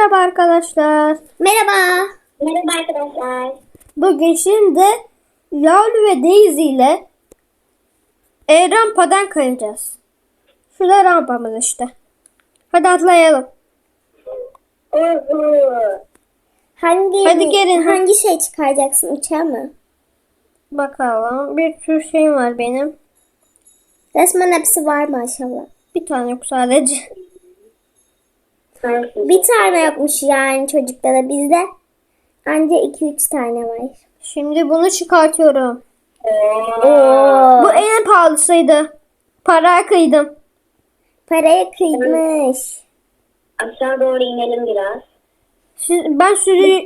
Merhaba arkadaşlar. Merhaba. Merhaba arkadaşlar. Bugün şimdi Yavru ve Daisy ile e, rampadan kayacağız. Şurada rampamız işte. Hadi atlayalım. Hangi Hadi gelin. Hangi şey çıkaracaksın uçağı mı? Bakalım. Bir sürü şeyim var benim. Resmen hepsi var maşallah. Bir tane yok sadece. Bir tane yokmuş yani çocukta da bizde. Anca 2-3 tane var. Şimdi bunu çıkartıyorum. Oo. Bu en pahalısıydı. Para kıydım. Paraya kıymış. Aşağı doğru inelim biraz. Siz, ben sürü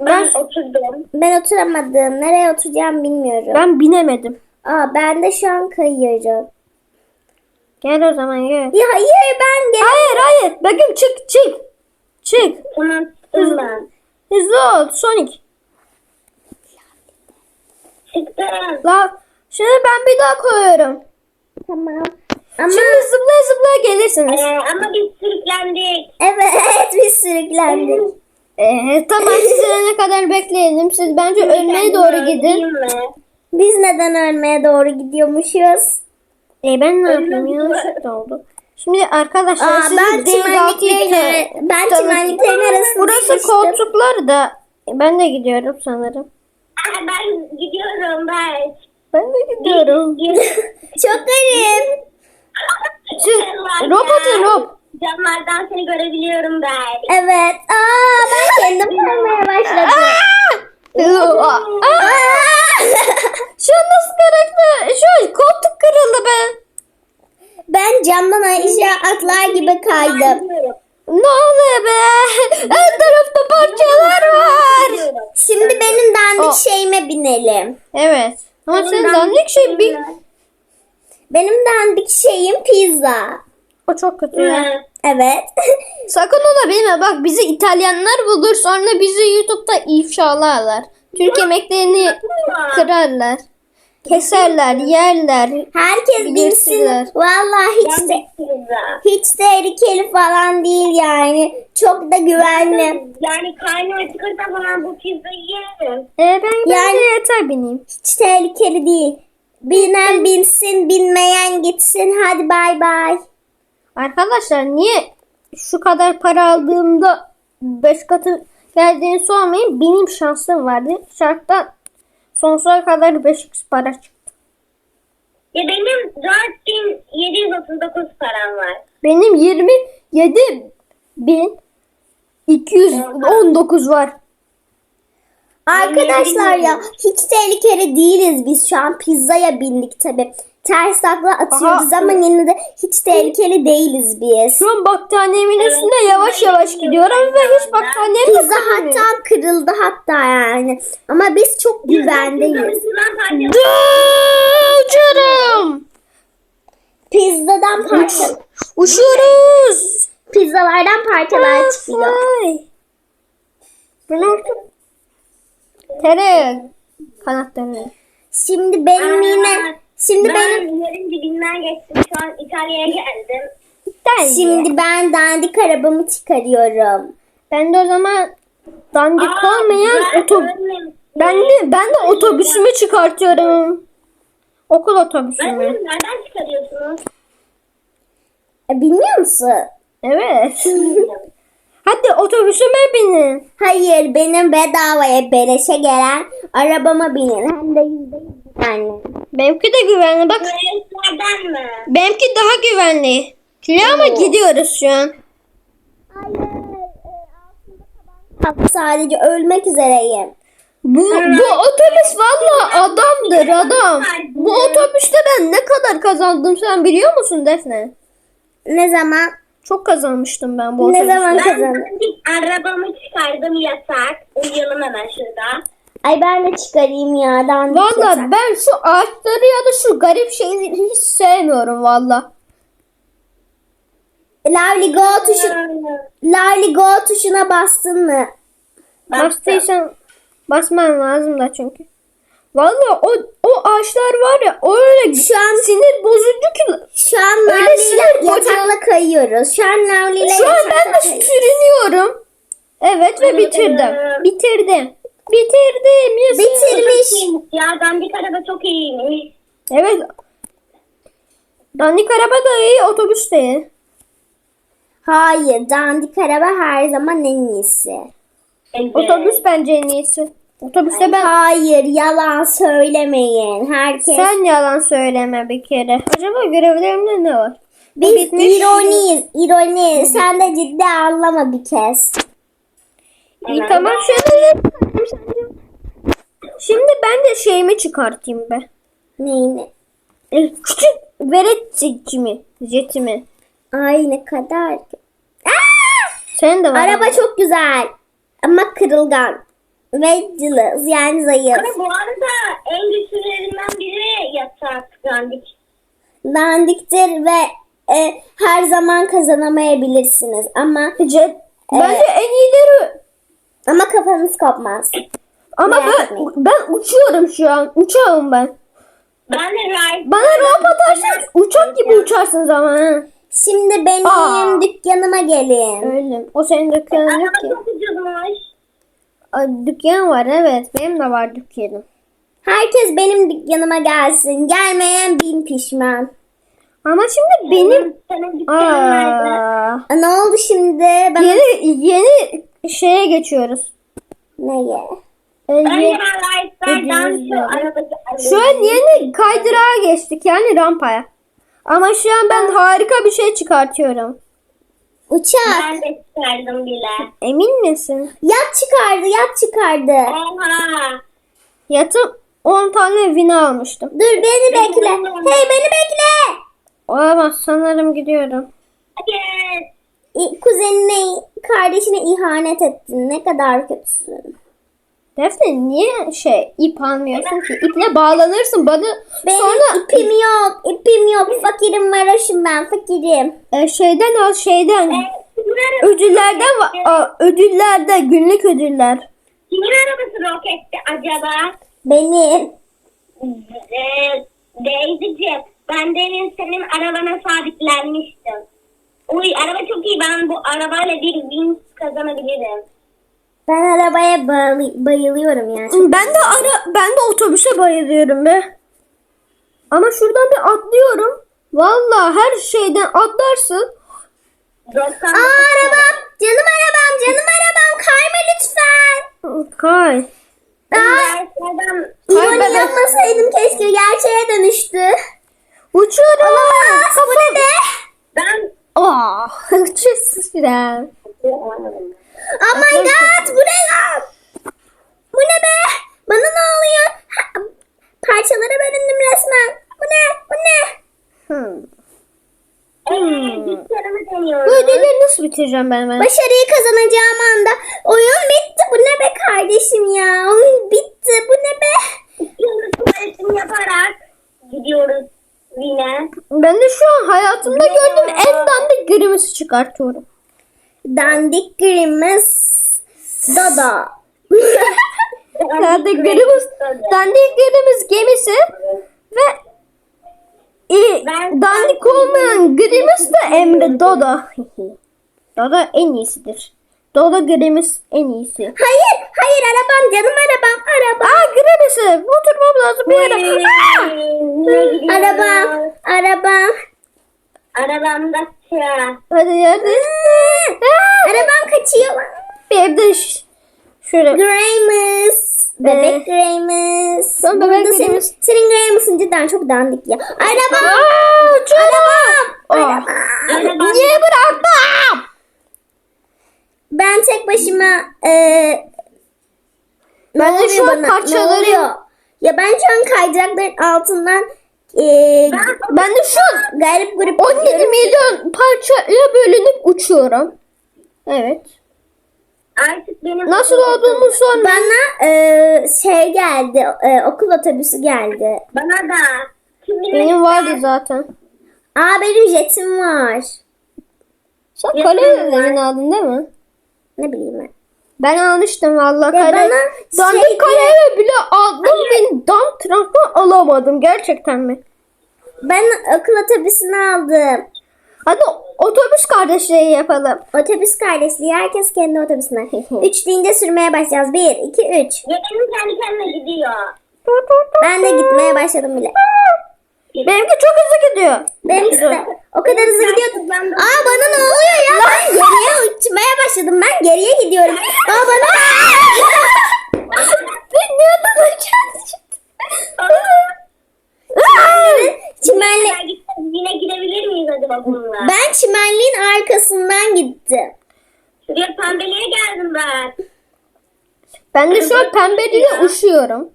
Ben oturdum. Ben oturamadım. Nereye oturacağım bilmiyorum. ben binemedim. Aa ben de şu an kayıyorum. Gel o zaman gel. Ya hayır ben gel. Hayır hayır. Bakın çık çık. Çık. Tamam çıktım ben. Hızlı ol Sonic. Çıktım. La şimdi ben bir daha koyuyorum. Tamam. Ama Şimdi zıplaya zıplaya gelirsiniz. Ee, ama biz sürüklendik. evet biz sürüklendik. Ee, tamam siz ne kadar bekleyelim. Siz bence ölmeye doğru gidin. Biz neden ölmeye doğru gidiyormuşuz? Ee, ben ne yapayım? Yanlışlıkla oldu. Şimdi arkadaşlar Aa, sizi ben çimenliklerin, ben çimenliklerin arasında Burası sıkıştım. koltuklar da ben de gidiyorum sanırım. Aa, ben gidiyorum ben. Ben de gidiyorum. Çok garip. Şu robotu rob. Camlardan seni görebiliyorum ben. Evet. Aa ben kendim kaymaya başladım. Aa! Şu an nasıl karakter? Şu an koltuk kırıldı be. ben camdan aşağı atlar gibi kaydım. Ne oluyor be? Her tarafta parçalar var. Şimdi benim dandik O. şeyime binelim. Evet. Ama senin dandik şey bir... Benim dandik şeyim pizza. O çok kötü ya. Evet. Sakın ona bilme. Bak bizi İtalyanlar bulur sonra bizi YouTube'da ifşalarlar. Türk yemeklerini kırarlar. Keserler, yerler. Herkes bilsin. Vallahi hiç de, hiç tehlikeli falan değil yani. Çok da güvenli. Yani karnı acıkırsa falan bu pizzayı yerim. Ee, ben Yani- yani... yeter bineyim. Hiç tehlikeli değil. Binen binsin, binmeyen gitsin. Hadi bay bay. Arkadaşlar niye şu kadar para aldığımda 5 katı geldiğini sormayın. Benim şansım vardı. Şarktan sonsuza kadar 5x para çıktı. Ya benim 4739 param var. Benim 27 bin 219 var. Arkadaşlar ya hiç tehlikeli değiliz biz şu an pizzaya bindik tabi. Ters takla atıyoruz Aha. ama yine de hiç tehlikeli değiliz biz. Şu an battaniyemin üstünde yavaş yavaş gidiyorum ve hiç battaniyem de Pizza kırılmıyor. hatta kırıldı hatta yani. Ama biz çok güvendeyiz. Dı, Uçuyorum. Pizzadan parça, Uçuyoruz. pizzalardan parçalar çıkıyor. Fly. Bu ne oldu? Tere kanatları. Şimdi benim yine şimdi ben benim yerin dibinden geçtim. Şu an İtalya'ya geldim. Şimdi şimdi ben dandik arabamı çıkarıyorum. ben de o zaman dandik Aa, olmayan ben otobüs ben de ben de otobüsümü çıkartıyorum. Okul Ben otobüsümü. nereden çıkarıyorsunuz? E, Bilmiyor musun? Evet. Hadi otobüsüme binin. Hayır benim bedavaya beleşe gelen arabama binin. Hem de yüzde yüz güvenli. Benimki de güvenli. Bak Nereden mi? benimki daha güvenli. Şuraya ama gidiyoruz şu an. Sadece ölmek üzereyim. Bu, bu otobüs valla adamdır adam. Bu otobüste ben ne kadar kazandım sen biliyor musun Defne? Ne zaman? Çok kazanmıştım ben bu Ne otobüste. zaman Ben kazandın? arabamı çıkardım yasak. Uyuyalım hemen şurada. Ay ben de çıkarayım ya. Valla ben şu ağaçları ya da şu garip şeyleri hiç sevmiyorum valla. Lovely go tuşu, Lovely go tuşuna bastın mı? Bastıysan basman lazım da çünkü. Valla o, o ağaçlar var ya öyle Şu an sinir bozucu ki. şu an Öyle Lavli'yle sinir yatakla kayıyoruz. Şu an Lavli'yle Şu an ben de sürünüyorum. Evet ve bitirdim. Bitirdim. Bitirdim. Yes. Bitirmiş. Ya dandik araba çok iyiymiş. Evet. Dandik araba da iyi, otobüs de iyi. Hayır, dandik araba her zaman en iyisi. Evet. Otobüs bence en iyisi. Otobüste ben Hayır, yalan söylemeyin. Herkes sen yalan söyleme bir kere. Acaba görevlerimde ne var? Biz ironiyiz, ironi. Sen de ciddi anlama bir kez. İyi tamam şöyle. Şimdi ben de şeyimi çıkartayım be. Neyini? E, Küçük veret jetimi. Jetimi. Ay ne kadar. Aa! Sen de var. Araba çok güzel. Ama kırılgan. Ve cılız yani zayıf. Ama bu arada en güçlülerinden biri yatak dandik. Dandiktir ve e, her zaman kazanamayabilirsiniz. Ama Jet. Bence en iyileri. Ama kafanız kopmaz. Ama Merak ben, etmeyin. ben uçuyorum şu an. Uçağım ben. Ben de. Bana ramp atarsan uçak gibi uçarsınız ama. ha. Şimdi benim Aa. dükkanıma gelin. Öyle. O senin dükkanın yok ki. çok ucuzmuş. Ay, dükkanın var evet. Benim de var dükkanım. Herkes benim dükkanıma gelsin. Gelmeyen bin pişman. Ama şimdi benim Senin dükkanın nerede? Aa, Aa, Ne oldu şimdi? Ben yeni yeni şeye geçiyoruz. neye? Önce şu an yeni kaydırağa geçtik yani rampaya. Ama şu an ben harika bir şey çıkartıyorum. Uçak. Ben de çıkardım bile. Emin misin? Yat çıkardı, yat çıkardı. Oha. Yatım 10 tane vina almıştım. Dur beni bekle. Hey beni bekle. Olamaz sanırım gidiyorum. Hayır. Kuzenine, kardeşine ihanet ettin. Ne kadar kötüsün. Defne niye şey ip almıyorsun ki? İple bağlanırsın bana Benim sonra ipim yok, ipim yok. Fakirim varoşum ben, fakirim. e, şeyden al şeyden. Kimin arabası? Ödüllerden ödüllerde günlük ödüller. Kimin arabası roketti acaba? Benim. Ee, Daisy'ciğim ben demin senin arabana sabitlenmiştim. Uy araba çok iyi. Ben bu arabayla bir win kazanabilirim. Ben arabaya bağlı- bayılıyorum ya. Ben de ara ben de otobüse bayılıyorum be. Ama şuradan bir atlıyorum. Vallahi her şeyden atlarsın. 99 Aa arabam, canım arabam, canım arabam. Kayma lütfen. Kay. Aa, Derslerden ironi yapmasaydım keşke gerçeğe dönüştü. Uçuyorum. Aa, bu ne be? ben Ah, uçuyorsun. Oh my god bu ne ya? Bu ne be? Bana ne oluyor? Ha, parçalara bölündüm resmen. Bu ne? Bu ne? Hmm. dükkanımı Bu ödülleri nasıl bitireceğim ben ben? Başarıyı kazanacağım anda oyun bitti. Bu ne be kardeşim ya? Oyun bitti. Bu ne be? Tuvaletini yaparak gidiyoruz yine. Ben de şu an hayatımda gördüğüm en dandik grimisi çıkartıyorum. Dandik grimis. Dada. Dandik grimisi, dandik grimisi gemisi ve e, dandik olmayan grimis de Emre Dodo. Dodo en iyisidir. Dodo grimis en iyisi. Hayır, hayır arabam canım arabam, arabam. Aa grimisi. Oturmam lazım bir yere. Aa! Arabam, arabam. Arabamda sıra. Hadi hadi. Arabam kaçıyor. Bir de ş- şöyle. Grimus. Bebek Grimus. Sen bebek Burada senin, senin Grimus'un cidden çok dandik ya. Arabam. Aa. Arabam. Ah. Arabam Niye bıraktım? Ben tek başıma eee Ben de şu an bana? parçaları- Ne oluyor? Ya ben şu an kaydırakların altından eee Ben de şu an garip grup 17 milyon parçaya bölünüp uçuyorum. Evet. artık benim Nasıl olduğunu sorma. Bana eee, şey geldi, eee, okul otobüsü geldi. Bana da. Şimdi Benim vardı zaten. Aa benim jetim var. Sen kale evini aldın değil mi? Ne bileyim ben. Ben almıştım valla kare. Dandik şey- kareye bile aldım. Beni dam traktör alamadım. Gerçekten mi? Ben okul otobüsünü aldım. Hadi otobüs kardeşliği yapalım. Otobüs kardeşliği herkes kendi otobüsüne. üç deyince sürmeye başlayacağız. Bir, iki, üç. Yetenim kendi kendine gidiyor. Ben de gitmeye başladım bile. Benimki çok hızlı gidiyor. Benimkisi de o kadar hızlı gidiyordu. Aa bana ne oluyor ya? Ben geriye uçmaya başladım. Ben geriye gidiyorum. Aa bana Ben nereden uçacağım? çimenli... Yine girebilir miyiz acaba bununla? Ben çimenliğin arkasından gittim. Şuraya pembeliğe geldim ben. Ben de şu an pembeliyle uçuyorum.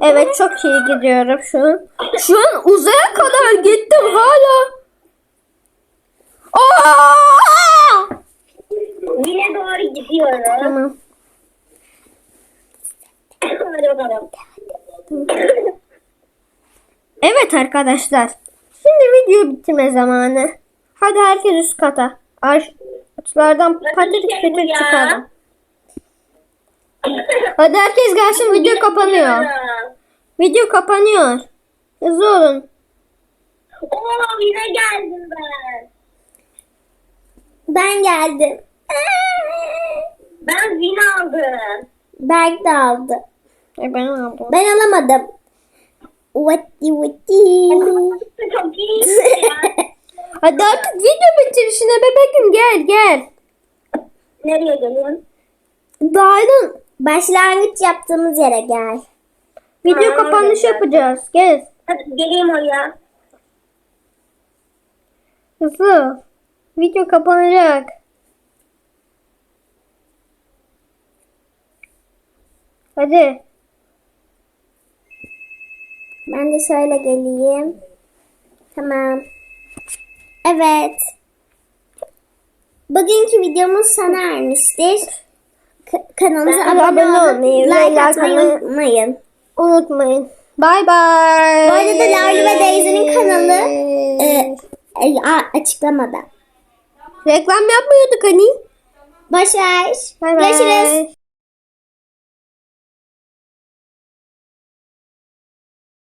Evet çok iyi gidiyorum şu an. Şu an uzaya kadar gittim hala. Aa! Yine doğru gidiyorum. Tamam. Hadi bakalım. Evet arkadaşlar. Şimdi video bitirme zamanı. Hadi herkes üst kata. Ağaçlardan patik ya? çıkalım. Hadi herkes gelsin video kapanıyor. Video kapanıyor. Hızlı olun. Oo yine geldim ben. Ben geldim. Ben zin aldım. Berk de aldı. E ben aldım. Ben alamadım. Vatti vatti. Çok iyi. Hadi artık video bitirişine bebekim gel gel. Nereye geliyorsun? Dağılın. Başlangıç yaptığımız yere gel. Video Aa, kapanış evet. yapacağız. Gel. Hadi geleyim oraya. Hızlı. Video kapanacak. Hadi. Ben de şöyle geleyim. Tamam. Evet. Bugünkü videomuz sona ermiştir. Ka- kanalımıza abone, olmayı, like atmayı- unutmayın. Unutmayın. Bay bay. Bu arada da Lavli ve Daisy'nin kanalı e, e, açıklamada. Reklam yapmıyorduk hani. Ver. Bay bay. Görüşürüz.